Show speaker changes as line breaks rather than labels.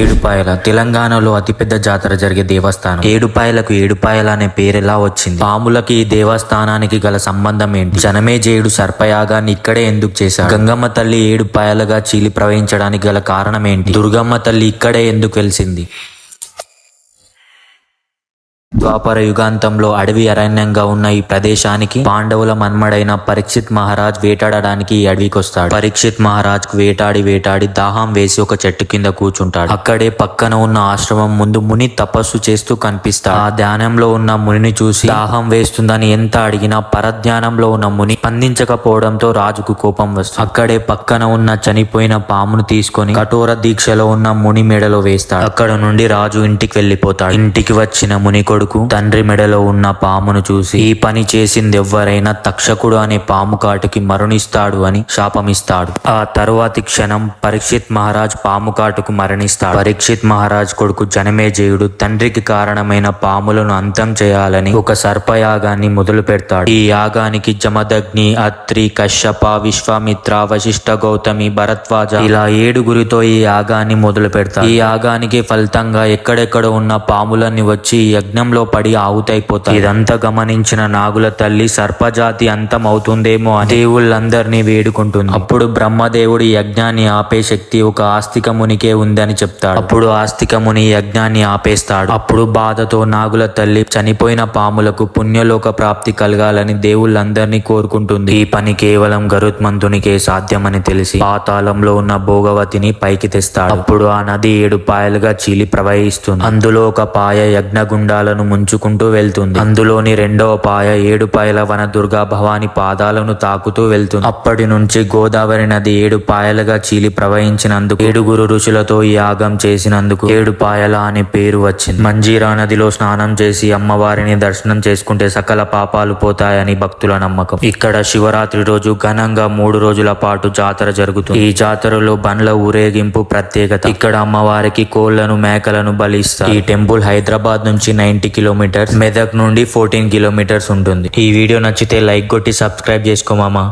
ఏడుపాయల తెలంగాణలో అతిపెద్ద జాతర జరిగే దేవస్థానం. ఏడుపాయలకు ఏడుపాయల అనే పేరు ఎలా వచ్చింది? పాములకి ఈ దేవస్థానానికి గల సంబంధం ఏంటి? జనమేజయుడు సర్పయాగాన్ని ఇక్కడే ఎందుకు చేశాడు? గంగమ్మ తల్లి ఏడుపాయలుగా చీలి ప్రవహించడానికి గల కారణం ఏంటి? దుర్గమ్మ తల్లి ఇక్కడే ఎందుకు వెలిసింది? ద్వాపర యుగాంతంలో అడవి అరణ్యంగా ఉన్న ఈ ప్రదేశానికి పాండవుల మన్మడైన పరీక్షిత్ మహారాజ్ వేటాడడానికి ఈ అడవికొస్తాడు. పరీక్షిత్ మహారాజ్ వేటాడి వేటాడి దాహం వేసి ఒక చెట్టు కింద కూర్చుంటాడు. అక్కడే పక్కన ఉన్న ఆశ్రమం ముందు ముని తపస్సు చేస్తూ కనిపిస్తాడు. ఆ ధ్యానంలో ఉన్న మునిని చూసి దాహం వేస్తుందని ఎంత అడిగినా పరధ్యానంలో ఉన్న ముని స్పందించకపోవడంతో రాజుకు కోపం వస్తుంది. అక్కడే పక్కన ఉన్న చనిపోయిన పామును తీసుకొని కఠోర దీక్షలో ఉన్న ముని మెడలో వేస్తాడు. అక్కడ నుండి రాజు ఇంటికి వెళ్ళిపోతాడు ఇంటికి వచ్చిన ముని కొడుకు తండ్రి మెడలో ఉన్న పామును చూసి ఈ పని చేసింది ఎవ్వరైనా తక్షకుడు అనే పాము కాటుకి మరణిస్తాడు అని శాపమిస్తాడు. ఆ తరువాతి క్షణం పరీక్షిత్ మహారాజ్ పాము కాటుకు మరణిస్తాడు. పరీక్షిత్ మహారాజ్ కొడుకు జనమేజయుడు తండ్రికి కారణమైన పాములను అంతం చేయాలని ఒక సర్పయాగాన్ని మొదలు పెడతాడు. ఈ యాగానికి జమదగ్ని అత్రి కశ్యప విశ్వామిత్ర వశిష్ఠ గౌతమి భరద్వాజ ఇలా ఏడుగురితో ఈ యాగాన్ని మొదలు పెడతారు. ఈ యాగానికి ఫలితంగా ఎక్కడెక్కడ ఉన్న పాములన్నీ వచ్చి ఈ యజ్ఞంలో పడి ఆవుతైపోతాయి. ఇదంతా గమనించిన నాగుల తల్లి సర్పజాతి అంతం అవుతుందేమో అని దేవుళ్ళందరినీ వేడుకుంటుంది. అప్పుడు బ్రహ్మదేవుడి యజ్ఞాన్ని ఆపే శక్తి ఒక ఆస్తిక మునికే ఉందని చెప్తాడు. అప్పుడు ఆస్తిక ముని యజ్ఞాన్ని ఆపేస్తాడు. అప్పుడు బాధతో నాగుల తల్లి చనిపోయిన పాములకు పుణ్యలోక ప్రాప్తి కలగాలని దేవుళ్ళందరినీ కోరుకుంటుంది. ఈ పని కేవలం గరుత్మంతునికే సాధ్యమని తెలిసి పాతాళంలో ఉన్న భోగవతిని పైకి తెస్తాడు. అప్పుడు ఆ నది ఏడు పాయలుగా చీలి ప్రవహిస్తుంది. అందులో ఒక పాయ యజ్ఞగుండాలను ముంచుకుంటూ వెళ్తుంది. అందులోని రెండవ పాయ ఏడు పాయల వన దుర్గా భవాని పాదాలను తాకుతూ వెళ్తుంది. అప్పటి నుంచి గోదావరి నది ఏడు పాయలుగా చీలి ప్రవహించినందుకు ఏడుగురు ఋషులతో యాగం చేసినందుకు ఏడు పాయల అనే పేరు వచ్చింది. మంజీరా నదిలో స్నానం చేసి అమ్మవారిని దర్శనం చేసుకుంటే సకల పాపాలు పోతాయని భక్తుల నమ్మకం. ఇక్కడ శివరాత్రి రోజు ఘనంగా మూడు రోజుల పాటు జాతర జరుగుతుంది. ఈ జాతరలో బండ్ల ఊరేగింపు ప్రత్యేకత. ఇక్కడ అమ్మవారికి కోళ్ళను మేకలను బలిస్తారు. ఈ టెంపుల్ హైదరాబాద్ నుంచి నైన్టీ కిలోమీటర్స్. మెదక్ నుండి ఫోర్టీన్ కిలోమీటర్స్ ఉంటుంది. ఈ వీడియో నచ్చితే లైక్ కొట్టి సబ్స్క్రైబ్ చేసుకోమామా